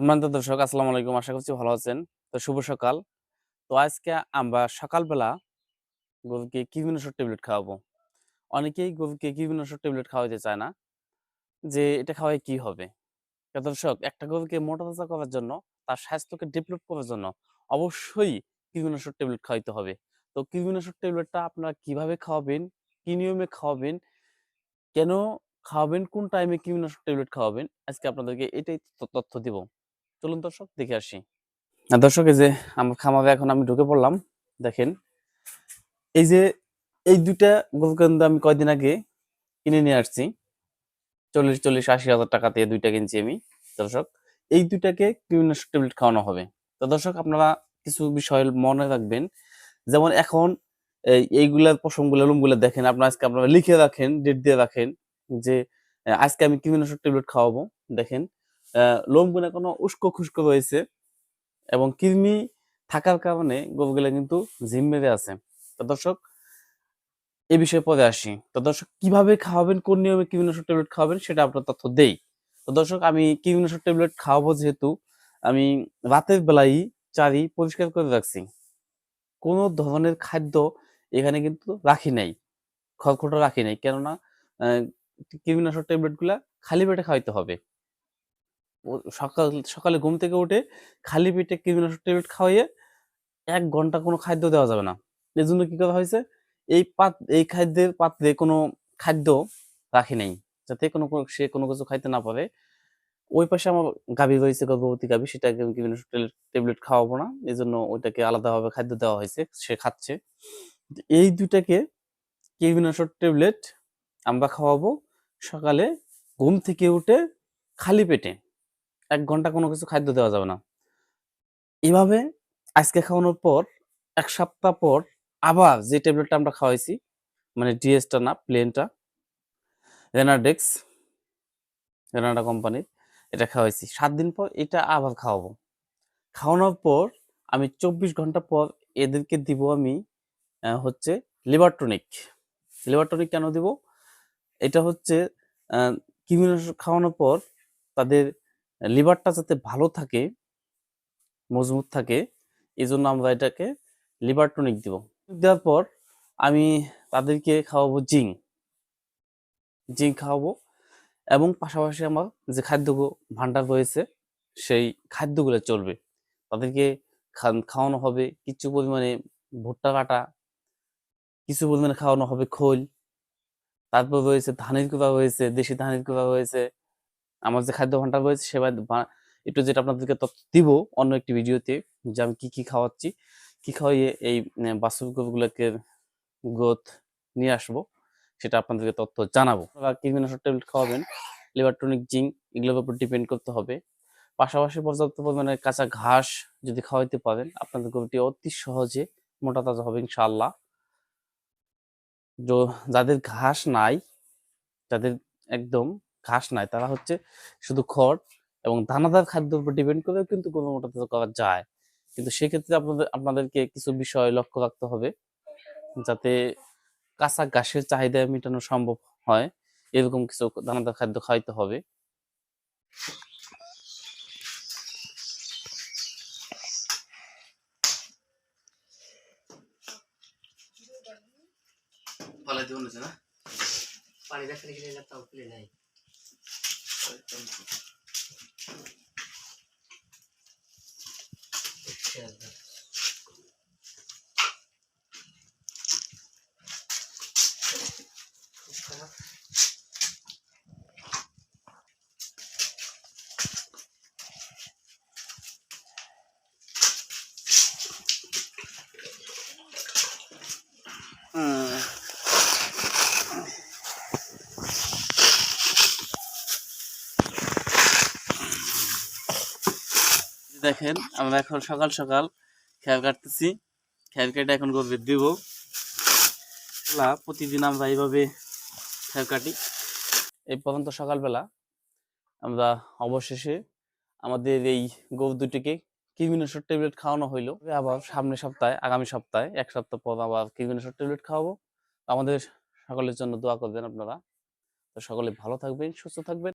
সম্মানিত দর্শক, আসসালামু আলাইকুম। আশা করছি ভালো আছেন। তো শুভ সকাল। তো আজকে আমরা সকালবেলা গরুকে কিউবিনসর ট্যাবলেট খাওয়াবো। অনেকেই গরুকে কিউবিনসর ট্যাবলেট খাওয়াতে চায় না যে এটা খাওয়াই কি হবে। দর্শক, একটা গরুকে মোটা তাজা করার জন্য, তার স্বাস্থ্যকে ডেভেলপ করার জন্য অবশ্যই কিউবিনসর ট্যাবলেট খাওয়াইতে হবে। তো কিউবিনসর ট্যাবলেটটা আপনারা কীভাবে খাওয়াবেন, কি নিয়মে খাওয়াবেন, কেন খাওয়াবেন, কোন টাইমে কিউবিনসর ট্যাবলেট খাওয়াবেন, আজকে আপনাদেরকে এটাই তথ্য দিব। চলুন দর্শক, দেখে আসি। দর্শক, এই যে আমার খামারে এখন আমি ঢুকে পড়লাম, দেখেন। এই যে এই দুইটা গরু কিন্তু আমি কয়দিন আগে কিনে নিয়ে আসছি। চল্লিশ চল্লিশ, আশি হাজার টাকা দিয়ে দুইটা কিনছি আমি, দর্শক। এই দুইটাকে কীটনাশক ট্যাবলেট খাওয়ানো হবে। তো দর্শক, আপনারা কিছু বিষয় মনে রাখবেন। যেমন এখন এই এইগুলার পশমগুলো, লুমগুলো দেখেন, আপনারা আজকে আপনারা লিখে রাখেন ডেট দিয়ে রাখেন যে আজকে আমি কীটনাশক ট্যাবলেট খাওয়াবো, দেখেন। লোমগুলো কোনো উস্কো খুস্কো রয়েছে এবং কৃমি থাকার কারণে গরুগুলা কিন্তু ঝিম মেরে আছে। তো দর্শক এই বিষয়ে পরে আসি। তো দর্শক কীভাবে খাওয়াবেন কোন নিয়মে কীটনাশক ট্যাবলেট খাওয়াবেন সেটা আপনার তথ্য দেই। তো দর্শক আমি কীটনাশক ট্যাবলেট খাওয়াবো যেহেতু আমি রাতের বেলায় চারি পরিষ্কার করে রাখছি। কোনো ধরনের খাদ্য এখানে কিন্তু রাখি নাই খড়খড়টা রাখি নাই। কেননা আহ, কীটনাশক ট্যাবলেট খালি পেটে খাওয়াইতে হবে। সকাল, সকালে ঘুম থেকে উঠে খালি পেটে কীটনাশক ট্যাবলেট খাওয়াইয়ে এক ঘণ্টা কোনো খাদ্য দেওয়া যাবে না। এর জন্য কি করা হয়েছে? এই পাত, এই খাদ্যের পাত্রে কোনো খাদ্য রাখি নাই, যাতে কোনো সে কোনো কিছু খাইতে না পারে। ওই পাশে আমার গাভী রয়েছে, গর্ভবতী গাভী, সেটাকে আমি কীটনাশক ট্যাবলেট খাওয়াবো না। এই জন্য ওইটাকে আলাদাভাবে খাদ্য দেওয়া হয়েছে, সে খাচ্ছে। এই দুইটাকে কীটনাশক ট্যাবলেট আমরা খাওয়াবো সকালে ঘুম থেকে উঠে খালি পেটে। এক ঘণ্টা কোনো কিছু খাদ্য দেওয়া যাবে না। এভাবে আজকে খাওয়ানোর পর এক সপ্তাহ পর আবার যে ট্যাবলেটটা আমরা খাওয়াইছি মানে ডিএসটা না প্লেনটা রেনাডেক্স রেনাডা কোম্পানির এটা খাওয়াইছি। সাত দিন পর এটা আবার খাওয়াবো। খাওয়ানোর পর আমি চব্বিশ ঘণ্টা পর এদেরকে দিব আমি হচ্ছে লিভার টনিক। লিভার টনিক কেন দিব? এটা হচ্ছে আহ, কীটনাশক খাওয়ানোর পর তাদের লিভারটা যাতে ভালো থাকে, মজবুত থাকে এই জন্য আমরা এটাকে লিভার টনিক দিব। দেওয়ার পর আমি তাদেরকে খাওয়াবো জিং। জিং খাওয়াবো এবং পাশাপাশি আমার যে খাদ্য ভান্ডার রয়েছে, সেই খাদ্যগুলো চলবে। তাদেরকে খাওয়ানো হবে, কিছু পরিমাণে ভুট্টা কাটা, কিছু পরিমাণে খাওয়ানো হবে খোল। তারপর রয়েছে ধানের কুড়া রয়েছে, দেশি ধানের কুড়া রয়েছে আমার যে খাদ্য ভান্ডার রয়েছে সেবার একটু যেটা আপনাদেরকে তথ্য দিব অন্য একটি ভিডিওতে যে আমি কি কি খাওয়াচ্ছি কি খাওয়াইয়ে এই আহ, বাস্তব গরুগুলোকে গ্রোথ নিয়ে আসব সেটা আপনাদেরকে তথ্য জানাব। আপনারা কীটনাশক ট্যাবলেট খাওয়াবেন টনিক জিঙ্ক এগুলোর উপর ডিপেন্ড করতে হবে। পাশাপাশি পর্যাপ্ত পরিমাণে কাঁচা ঘাস যদি খাওয়াইতে পারেন আপনাদের গরুটি অতি সহজে মোটা তাজা হবে ইনশাল্লাহ যাদের ঘাস নাই যাদের একদম ঘাস নাই, তারা হচ্ছে শুধু খড় এবং দানাদার খাদ্যের উপর ডিপেন্ড করে কিন্তু গরু মোটা করা যায়। কিন্তু সেক্ষেত্রে আপনাদের, আপনাদেরকে কিছু বিষয় লক্ষ্য রাখতে হবে যাতে কাঁচা ঘাসের চাহিদা মেটানো সম্ভব হয়। এরকম কিছু দানাদার খাদ্য খাইতে হবে। পানি দেখলে গেলে তাও খুলে নাই দেখেন, আমরা এখন সকাল সকাল খেয়াল কাটতেছি। খেয়াল কেটে এখন গরু দিব। বেলা প্রতিদিন আমরা এইভাবে খেয়াল কাটি। এই পর্যন্ত সকালবেলা আমরা অবশেষে আমাদের এই গরু দুটিকে কীটনাশক ট্যাবলেট খাওয়ানো হইল। আবার সামনের সপ্তাহে, আগামী সপ্তাহে, এক সপ্তাহ পর আবার কীটনাশক ট্যাবলেট খাওয়াবো। আমাদের সকলের জন্য দোয়া করবেন আপনারা। তো সকলে ভালো থাকবেন, সুস্থ থাকবেন।